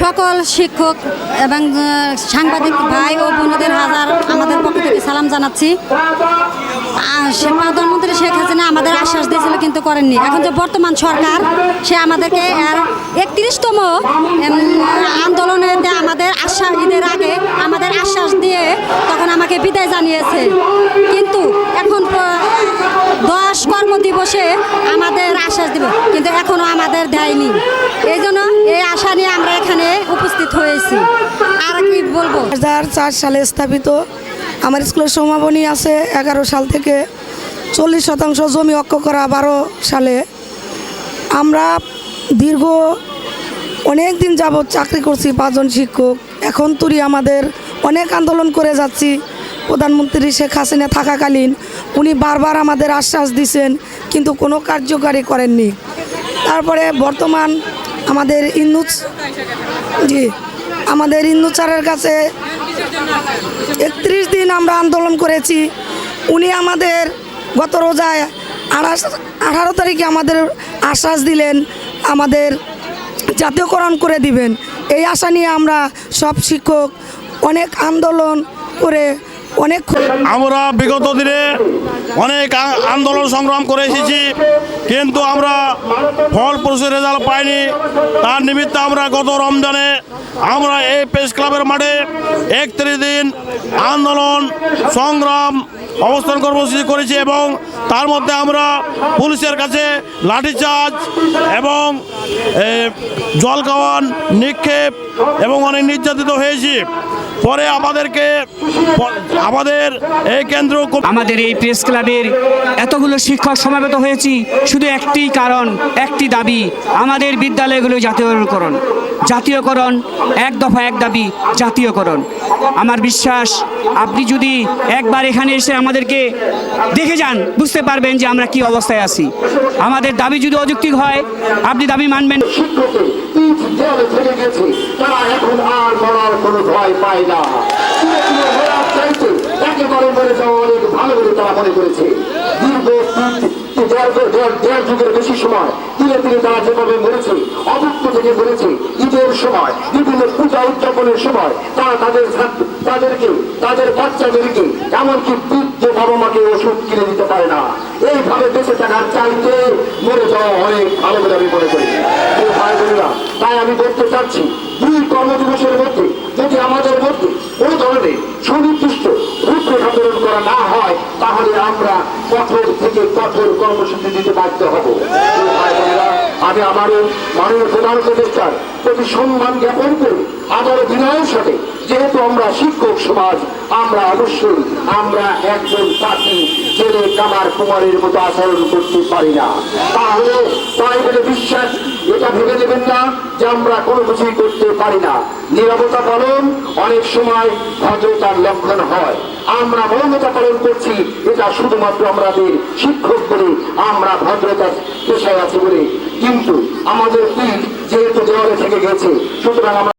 সকল শিক্ষক এবং সাংবাদিক ভাই ও বোনদের হাজার আমাদের পক্ষ থেকে সালাম জানাচ্ছি। প্রধানমন্ত্রী শেখ হাসিনা আমাদের আশ্বাস দিয়েছিল কিন্তু করেননি। এখন যে বর্তমান সরকার, সে আমাদেরকে এর একত্রিশতম আন্দোলনেতে আমাদের আশ্বাস, ঈদের আগে আমাদের আশ্বাস দিয়ে তখন আমাকে বিদায় জানিয়েছে। কিন্তু এখন দশ কর্মদিবসে আমাদের আশ্বাস দিব, কিন্তু এখনও আমাদের দেয়নি। এই জন্য এই আশা নিয়ে আমরা এখানে উপস্থিত হয়েছি। আর কি বলব? দু হাজার চার সালে স্থাপিত, আমার স্কুলের সমাপনী আছে এগারো সাল থেকে চল্লিশ শতাংশ জমি অক্ষ করা বারো সালে। আমরা দীর্ঘ অনেক দিন যাবৎ চাকরি করছি পাঁচজন শিক্ষক। এখন তুরি আমাদের অনেক আন্দোলন করে যাচ্ছি। প্রধানমন্ত্রী শেখ হাসিনা থাকাকালীন উনি বারবার আমাদের আশ্বাস দিছেন, কিন্তু কোনো কার্যকারী করেননি। তারপরে বর্তমান আমাদের ইন্দুস জি, আমাদের ইন্দুচারের কাছে একত্রিশ দিন আমরা আন্দোলন করেছি। উনি আমাদের গত রোজায় আঠাশ, আঠারো তারিখে আমাদের আশ্বাস দিলেন, আমাদের জাতীয়করণ করে দিবেন। এই আশা নিয়ে আমরা সব শিক্ষক অনেক আন্দোলন করে অনেক আমরা বিগত দিনে অনেক আন্দোলন সংগ্রাম করে এসেছি, কিন্তু আমরা ফলপ্রসূ রেজাল্ট পাইনি। তার নিমিত্তে আমরা গত রমজানে আমরা এই প্রেস ক্লাবের মাঠে একত্রিশ দিন আন্দোলন, সংগ্রাম অবস্থান কর্মসূচি করেছি এবং তার মধ্যে আমরা পুলিশের কাছে লাঠিচার্জ এবং জল খাওয়ান নিক্ষেপ এবং অনেক নির্যাতিত হয়েছি। পরে আমাদেরকে আমাদের এই কেন্দ্র আমাদের এই প্রেস ক্লাবের এতগুলো শিক্ষক সমাবেত হয়েছি শুধু একটি কারণ একটি দাবি আমাদের বিদ্যালয়গুলো জাতীয়করণ। জাতীয়করণ এক দফা এক দাবি জাতীয়করণ। আমার বিশ্বাস আপনি যদি একবার এখানে এসে আমাদেরকে দেখে যান বুঝতে পারবেন যে আমরা কি অবস্থায় আছি। আমাদের দাবি যদি অযৌক্তিক হয় আপনি দাবি মানবেন তারা এখন আর মরার কোনো ভয় পায় না। ধীরে ধীরে মরার চাইতে একেবারে মরে যাওয়া অনেক ভালো বলে তারা মনে করেছে। দীর্ঘ দেড় যুগের বেশি সময় ধীরে ধীরে তারা যেভাবে মরেছে অভুক্ত থেকে মরেছে ঈদের সময় বিভিন্ন পূজা উদযাপনের সময় তারা তাদের তাদেরকে তাদের বাচ্চাদেরকে এমনকি বৃদ্ধ বাবা মাকে ওষুধ কিনে দিতে পারে না। এইভাবে বেঁচে থাকার চাইতে মরে যাওয়া অনেক ভালো বলে আমি মনে করি। ভাই বোনেরা, তাই আমি বলতে চাচ্ছি দুই কর্মদিবসের মধ্যে যদি আমাদের মধ্যে কোনো ধরনের সুনির্দিষ্ট রূপরেখ আন্দোলন করা না হয়, তাহলে আমরা কঠোর থেকে কঠোর কর্মসূচি দিতে বাধ্য হব। আমি আমারও মাননীয় প্রধান উপদেষ্টার প্রতি সম্মান জ্ঞাপন করি। আবার বিনয়ের সাথে, যেহেতু আমরা শিক্ষক সমাজ, আমরা অবশ্যই, আমরা একজন পাখি জেলে কামার কুমারের মতো আচরণ করতে পারি না। তাহলে তাই বলে বিশ্বাস এটা ভেবে দেবেন না যে আমরা কোনো কিছুই করতে পারি না। নিরবতা পালন অনেক সময় ভদ্রতার লক্ষণ হয়। আমরা মৌনতা পালন করছি, এটা শুধুমাত্র আমাদের শিক্ষক বলে আমরা ভদ্রতা পেশায় আছি বলে। কিন্তু আমাদের পিঠ যেহেতু দেওয়ালে থেকে গেছে, সুতরাং আমরা